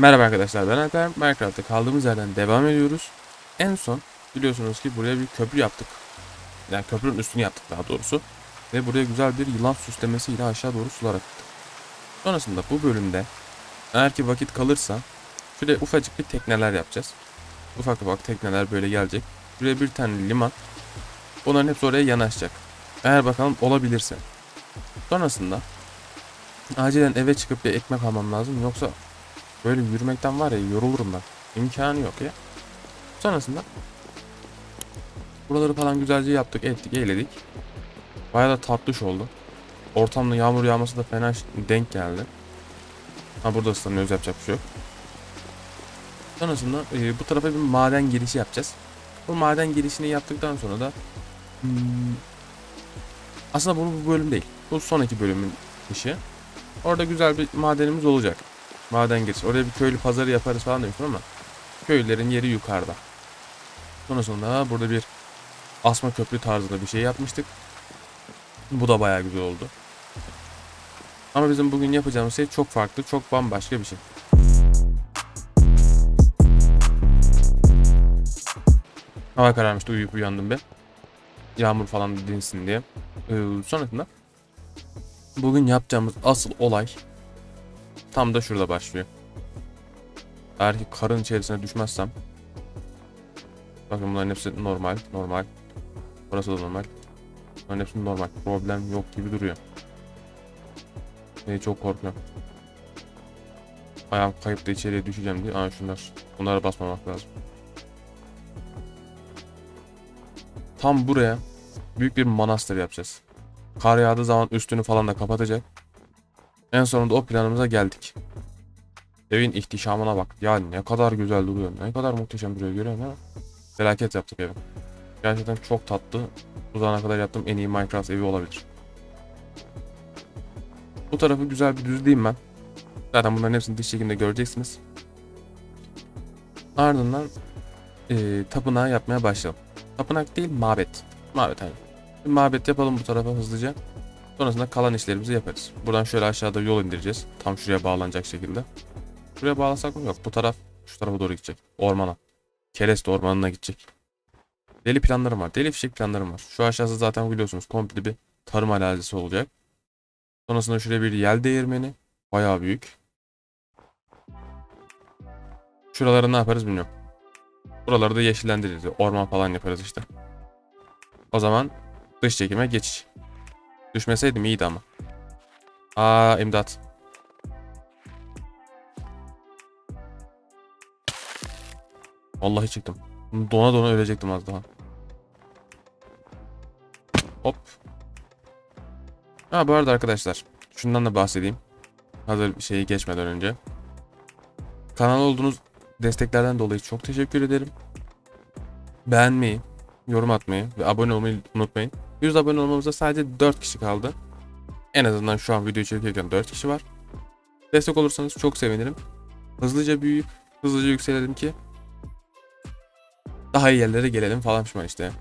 Merhaba arkadaşlar ben Alper. Minecraft'ta kaldığımız yerden devam ediyoruz. En son biliyorsunuz ki buraya bir köprü yaptık. Yani köprünün üstünü yaptık daha doğrusu. Ve buraya güzel bir yılan süslemesiyle aşağı doğru sular akıttık. Sonrasında bu bölümde eğer ki vakit kalırsa şöyle ufacık bir tekneler yapacağız. Ufak ufak tekneler böyle gelecek. Şuraya bir tane liman. Onların hepsi oraya yanaşacak. Eğer bakalım olabilirse. Sonrasında acilen eve çıkıp bir ekmek almam lazım. Yoksa Böyle yürümekten var ya yorulurum ben. İmkanı yok ya. Sonrasında buraları falan güzelce yaptık, ettik, eğledik. Bayağı da tatlış oldu. Ortamda yağmur yağması da fena denk geldi. Ha burada ıslanıyoruz yapacak bir şey yok. Sonrasında e, bu tarafa bir maden girişi yapacağız. Bu maden girişini yaptıktan sonra da hmm, aslında bu bu bölüm değil. Bu sonraki bölümün işi. Orada güzel bir madenimiz olacak. Maden girişi. Oraya bir köylü pazarı yaparız falan demiştim ama köylülerin yeri yukarıda. Sonrasında burada bir asma köprü tarzında bir şey yapmıştık. Bu da bayağı güzel oldu. Ama bizim bugün yapacağımız şey çok farklı, çok bambaşka bir şey. Hava kararmıştı, uyuyup uyandım ben. Yağmur falan dinsin diye. Ee, sonrasında bugün yapacağımız asıl olay Tam da şurada başlıyor. Eğer ki karın içerisine düşmezsem Bakın bunların hepsi normal, normal. Burası da normal. Bunların hepsi normal. Problem yok gibi duruyor. Ee, çok korkuyorum. Ayağım kayıp da içeriye düşeceğim diye. Aa şunlar. Bunlara basmamak lazım. Tam buraya büyük bir manastır yapacağız. Kar yağdığı zaman üstünü falan da kapatacak. En sonunda o planımıza geldik. Evin ihtişamına bak. Ya ne kadar güzel duruyor. Ne kadar muhteşem duruyor görüyor musun? Felaket yaptık evi. Gerçekten çok tatlı. Bu zamana kadar yaptığım en iyi Minecraft evi olabilir. Bu tarafı güzel bir düzleyeyim ben. Zaten bunların hepsini dış çekimde göreceksiniz. Ardından eee tapınağı yapmaya başlayalım. Tapınak değil mabet. Mabet hani. Bir mabet yapalım bu tarafa hızlıca. Sonrasında kalan işlerimizi yaparız. Buradan şöyle aşağıda yol indireceğiz. Tam şuraya bağlanacak şekilde. Şuraya bağlasak mı? Yok. Bu taraf şu tarafa doğru gidecek. Ormana. Kereste ormanına gidecek. Deli planlarım var. Deli fişek planlarım var. Şu aşağısı zaten biliyorsunuz komple bir tarım arazisi olacak. Sonrasında şuraya bir yel değirmeni. Bayağı büyük. Şuraları ne yaparız bilmiyorum. Buraları da yeşillendiririz. Orman falan yaparız işte. O zaman dış çekime geçiş. Düşmeseydim iyiydi ama. Aa imdat. Vallahi çıktım. Dona dona ölecektim az daha. Hop. Ha bu arada arkadaşlar. Şundan da bahsedeyim. Hazır şeyi geçmeden önce. Kanal olduğunuz desteklerden dolayı çok teşekkür ederim. Beğenmeyi, yorum atmayı ve abone olmayı unutmayın. 100 abone olmamıza sadece 4 kişi kaldı. En azından şu an video çekerken 4 kişi var. Destek olursanız çok sevinirim. Hızlıca büyüyüp hızlıca yükselelim ki daha iyi yerlere gelelim falan pişman işte.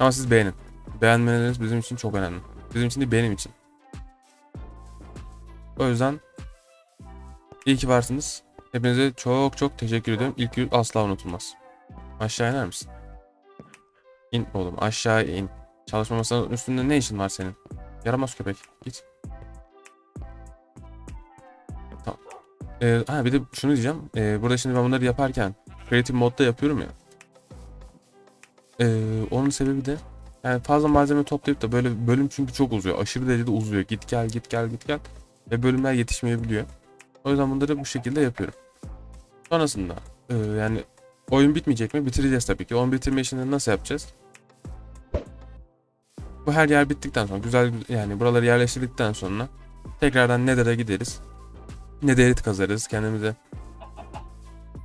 Ama siz beğenin. Beğenmeleriniz bizim için çok önemli. Bizim için de benim için. O yüzden iyi ki varsınız. Hepinize çok çok teşekkür ediyorum. İlk yüz asla unutulmaz. Aşağı iner misin? İn oğlum aşağı in. Çalışma masanın üstünde ne işin var senin? Yaramaz köpek. Git. Tamam. Ee, ha bir de şunu diyeceğim. Ee, burada şimdi ben bunları yaparken Creative modda yapıyorum ya. Ee, onun sebebi de yani fazla malzeme toplayıp da böyle bölüm çünkü çok uzuyor. Aşırı derecede uzuyor. Git gel git gel git gel. Ve bölümler yetişmeyebiliyor. O yüzden bunları bu şekilde yapıyorum. Sonrasında e, yani oyun bitmeyecek mi? Bitireceğiz tabii ki. Oyun bitirme işini nasıl yapacağız? Bu her yer bittikten sonra güzel yani buraları yerleştirdikten sonra tekrardan Nether'a gideriz. Nether'it kazarız kendimize.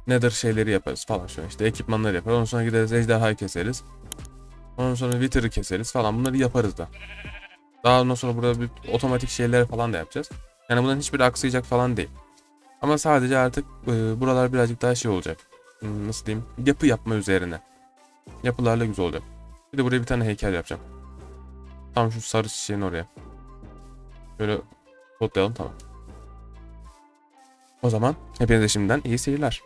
Nether şeyleri yaparız falan şöyle işte ekipmanları yaparız. Ondan sonra gideriz ejderhayı keseriz. Ondan sonra Wither'ı keseriz falan bunları yaparız da. Daha ondan sonra burada bir otomatik şeyler falan da yapacağız. Yani bunların hiçbiri aksayacak falan değil. Ama sadece artık e, buralar birazcık daha şey olacak. Hmm, Nasıl diyeyim? Yapı yapma üzerine. Yapılarla güzel olacak. Bir de buraya bir tane heykel yapacağım. Tam şu sarı çiçeğin oraya. Şöyle kodlayalım tamam. O zaman hepinize şimdiden iyi seyirler.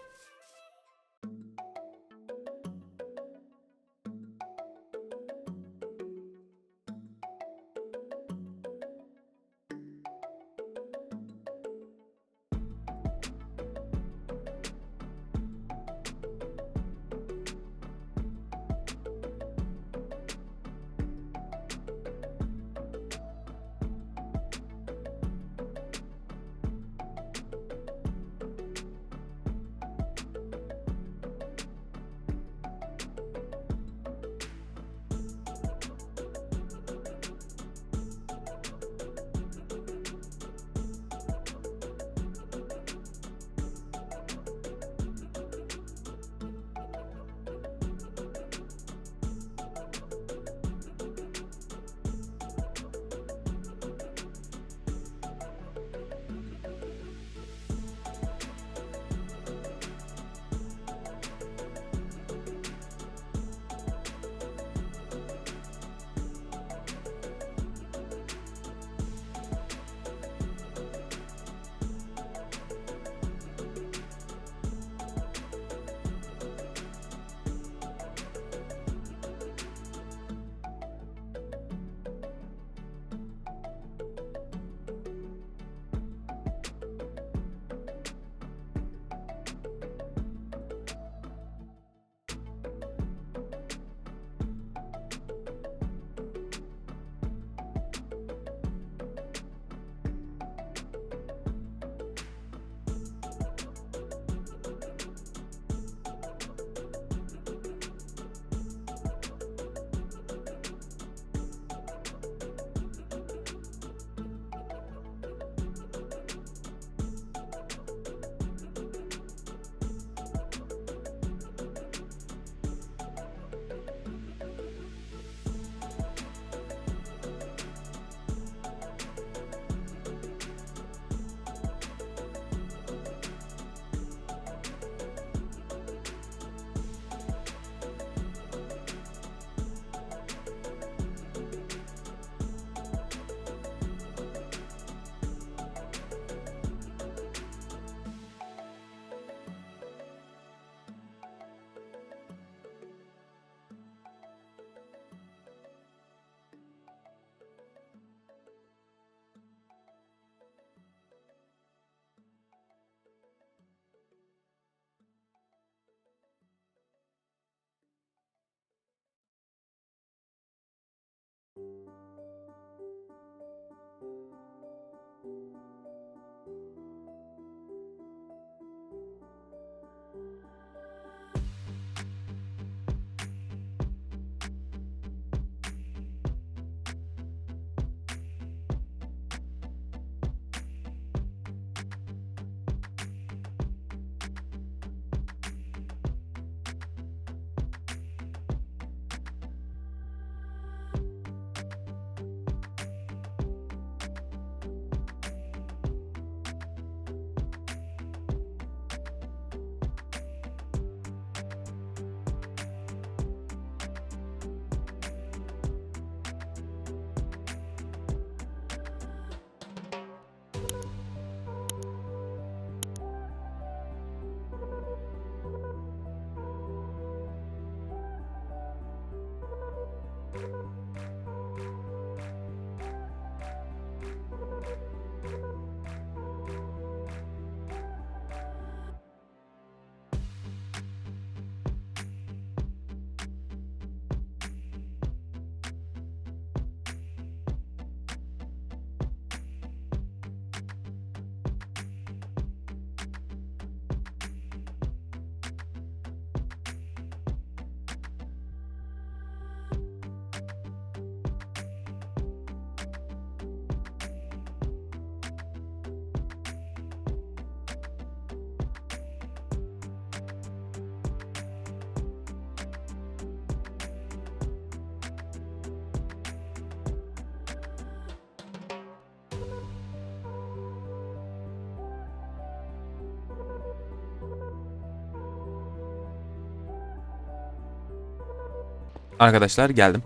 Arkadaşlar geldim.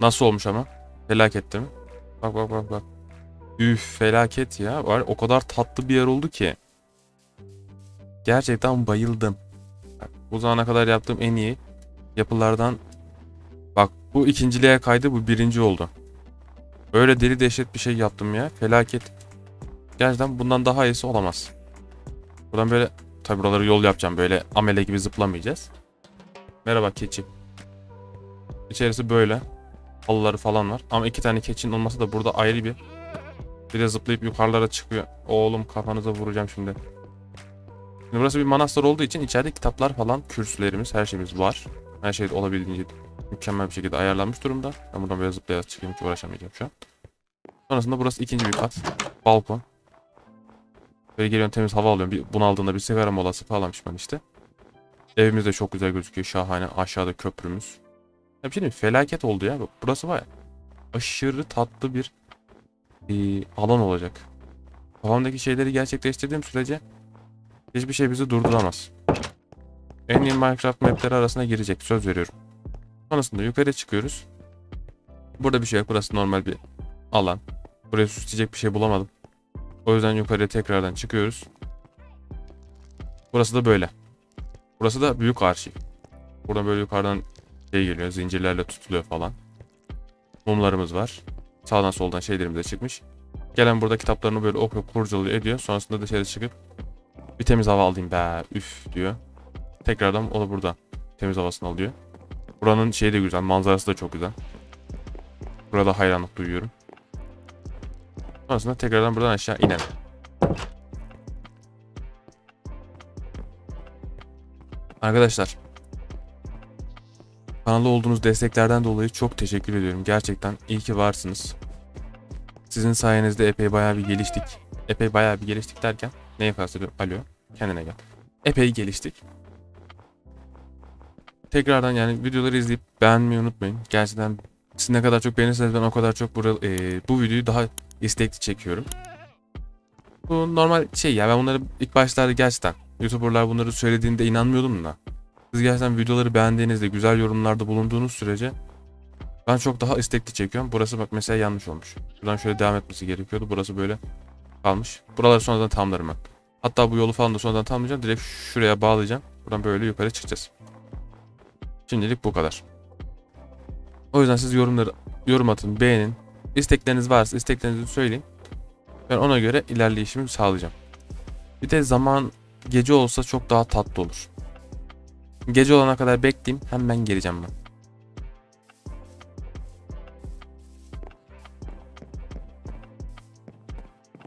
Nasıl olmuş ama? Felaket değil mi? Bak bak bak bak. Üf felaket ya. Var o kadar tatlı bir yer oldu ki. Gerçekten bayıldım. Bak, Bu zamana kadar yaptığım en iyi yapılardan bak bu ikinciliğe kaydı bu birinci oldu. Öyle deli dehşet bir şey yaptım ya. Felaket. Gerçekten bundan daha iyisi olamaz. Buradan böyle tabi buraları yol yapacağım. Böyle amele gibi zıplamayacağız. Merhaba keçi. İçerisi böyle. Halıları falan var. Ama iki tane keçinin olması da burada ayrı bir. Bir de zıplayıp yukarılara çıkıyor. Oğlum kafanıza vuracağım şimdi. Şimdi burası bir manastır olduğu için içeride kitaplar falan, kürsülerimiz, her şeyimiz var. Her şey olabildiğince mükemmel bir şekilde ayarlanmış durumda. Ben buradan böyle zıplayarak çıkayım hiç uğraşamayacağım şu an. Sonrasında burası ikinci bir kat. Balkon. Böyle geliyorum temiz hava alıyorum. Bir bunaldığında bir sigara molası falan pişman işte. Evimiz de çok güzel gözüküyor. Şahane. Aşağıda köprümüz. Ya bir şey diyeyim, felaket oldu ya. Burası var ya. Aşırı tatlı bir e, alan olacak. Kafamdaki şeyleri gerçekleştirdiğim sürece hiçbir şey bizi durduramaz. En iyi Minecraft mapleri arasına girecek. Söz veriyorum. Sonrasında yukarı çıkıyoruz. Burada bir şey yok. Burası normal bir alan. Buraya süsleyecek bir şey bulamadım. O yüzden yukarıya tekrardan çıkıyoruz. Burası da böyle. Burası da büyük arşiv. Burada böyle yukarıdan şey geliyor. Zincirlerle tutuluyor falan. Mumlarımız var. Sağdan soldan şeylerimiz de çıkmış. Gelen burada kitaplarını böyle okuyup kurcalıyor ediyor. Sonrasında dışarı çıkıp bir temiz hava alayım be üf diyor. Tekrardan o da burada temiz havasını alıyor. Buranın şeyi de güzel. Manzarası da çok güzel. Burada hayranlık duyuyorum. Sonrasında tekrardan buradan aşağı inelim. Arkadaşlar. Kanalda olduğunuz desteklerden dolayı çok teşekkür ediyorum. Gerçekten iyi ki varsınız. Sizin sayenizde epey bayağı bir geliştik. Epey bayağı bir geliştik derken neye kastediyorum? Alo. Kendine gel. Epey geliştik. Tekrardan yani videoları izleyip beğenmeyi unutmayın. Gerçekten siz ne kadar çok beğenirseniz ben o kadar çok bura, e, bu videoyu daha istekli çekiyorum. Bu normal şey ya ben bunları ilk başlarda gerçekten YouTuber'lar bunları söylediğinde inanmıyordum da. Siz gerçekten videoları beğendiğinizde güzel yorumlarda bulunduğunuz sürece ben çok daha istekli çekiyorum. Burası bak mesela yanlış olmuş. Buradan şöyle devam etmesi gerekiyordu. Burası böyle kalmış. Buraları sonradan tamamlarım ben. Hatta bu yolu falan da sonradan tamamlayacağım. Direkt şuraya bağlayacağım. Buradan böyle yukarı çıkacağız. Şimdilik bu kadar. O yüzden siz yorumları yorum atın, beğenin. İstekleriniz varsa isteklerinizi söyleyin. Ben ona göre ilerleyişimi sağlayacağım. Bir de zaman gece olsa çok daha tatlı olur. Gece olana kadar bekleyeyim hemen geleceğim ben.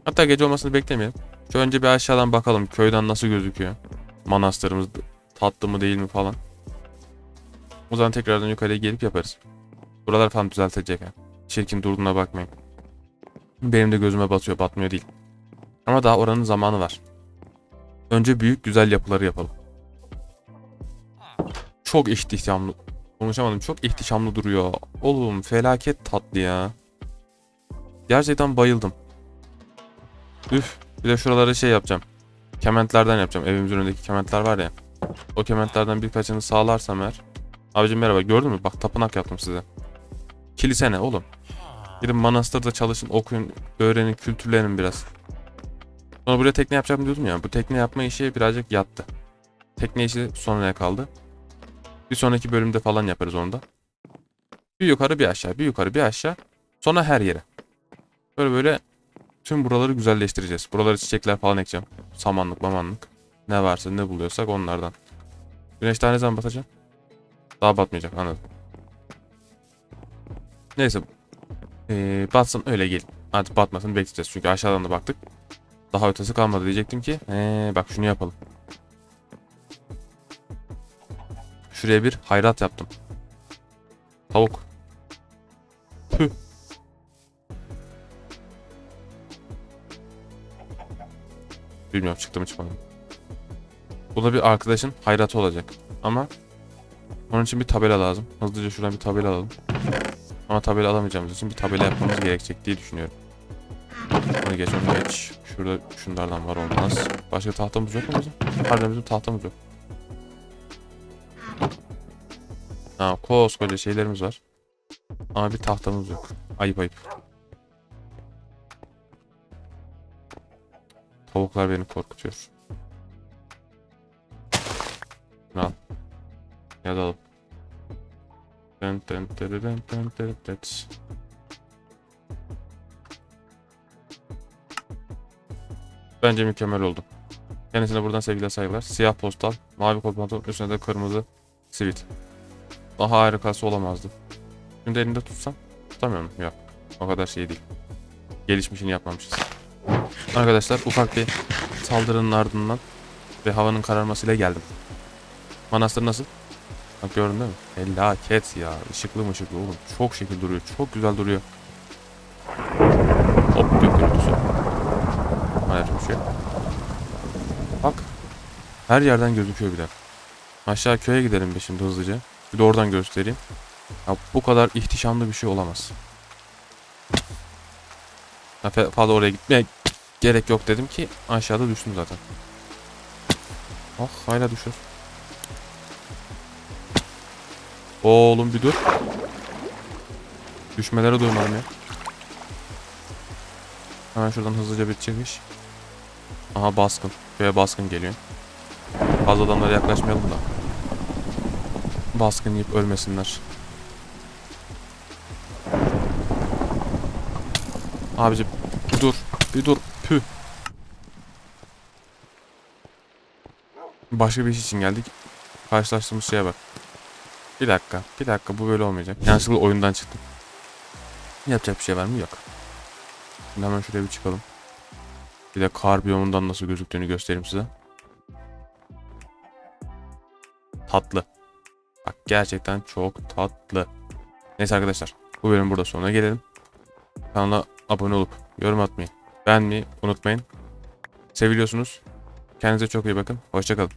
Hatta gece olmasını beklemeyelim. Şu önce bir aşağıdan bakalım köyden nasıl gözüküyor. Manastırımız tatlı mı değil mi falan. O zaman tekrardan yukarıya gelip yaparız. Buralar falan düzeltecek ha. Çirkin durduğuna bakmayın. Benim de gözüme batıyor, batmıyor değil. Ama daha oranın zamanı var. Önce büyük güzel yapıları yapalım. Çok ihtişamlı. Konuşamadım. Çok ihtişamlı duruyor. Oğlum felaket tatlı ya. Gerçekten bayıldım. Üf. Bir de şuraları şey yapacağım. Kementlerden yapacağım. Evimizin önündeki kementler var ya. O kementlerden birkaçını sağlarsam eğer. Abicim merhaba gördün mü? Bak tapınak yaptım size. Kilise ne oğlum? Gidin manastırda çalışın, okuyun, öğrenin, kültürlenin biraz. Sonra buraya tekne yapacağım diyordum ya. Bu tekne yapma işi birazcık yattı. Tekne işi sonraya kaldı. Bir sonraki bölümde falan yaparız onu da. Bir yukarı bir aşağı, bir yukarı bir aşağı. Sonra her yere. Böyle böyle tüm buraları güzelleştireceğiz. Buraları çiçekler falan ekeceğim. Samanlık, mamanlık. Ne varsa ne buluyorsak onlardan. Güneş daha ne zaman batacak? Daha batmayacak anladım. Neyse. Ee, batsın öyle gelin. Artık batmasını bekleyeceğiz. Çünkü aşağıdan da baktık. Daha ötesi kalmadı diyecektim ki. Ee, bak şunu yapalım. Şuraya bir hayrat yaptım. Tavuk. Tüh. Bilmiyorum çıktı mı çıkmadı. Bu da bir arkadaşın hayratı olacak. Ama onun için bir tabela lazım. Hızlıca şuradan bir tabela alalım. Ama tabela alamayacağımız için bir tabela yapmamız gerekecek diye düşünüyorum. Onu geç onu geç. Şurada şunlardan var olmaz. Başka tahtamız yok mu bizim? Harbiden bizim tahtamız yok. Ha koskoca şeylerimiz var. Ama bir tahtamız yok. Ayıp ayıp. Tavuklar beni korkutuyor. Al. Ya da al. Tın tın tırırın tın tırı tıt. Bence mükemmel oldu. Kendisine buradan sevgiler saygılar. Siyah postal, mavi kot pantolon, üstüne de kırmızı sivil. Daha harikası olamazdı. Şimdi elinde tutsam tutamıyorum. Yok. O kadar şey değil. Gelişmişini yapmamışız. Arkadaşlar ufak bir saldırının ardından ve havanın kararmasıyla geldim. Manastır nasıl? Bak gördün değil mi? Felaket ya. Işıklı mışıklı oğlum. Çok şekil duruyor. Çok güzel duruyor. Hop gök gürültüsü. Hayır bir şey. Bak. Her yerden gözüküyor bir de. Aşağı köye gidelim bir şimdi hızlıca. Bir de oradan göstereyim. Ya bu kadar ihtişamlı bir şey olamaz. Ya fazla oraya gitmeye gerek yok dedim ki aşağıda düştüm zaten. Ah hala düşüyor. Oğlum bir dur. Düşmelere duymalım ya. Hemen şuradan hızlıca bir çıkış. Aha baskın. Köye baskın geliyor. Fazla adamlara yaklaşmayalım da. Baskın yiyip ölmesinler. Abici bir dur. Bir dur. Püh. Başka bir iş için geldik. Karşılaştığımız şeye bak. Bir dakika. Bir dakika bu böyle olmayacak. Yanlışlıkla oyundan çıktım. Yapacak bir şey var mı? Yok. Şimdi hemen şuraya bir çıkalım. Bir de kar biyomundan nasıl gözüktüğünü göstereyim size. Tatlı. Bak gerçekten çok tatlı. Neyse arkadaşlar. Bu bölüm burada sonuna gelelim. Kanala abone olup yorum atmayı, beğenmeyi unutmayın. Seviliyorsunuz. Kendinize çok iyi bakın. Hoşçakalın.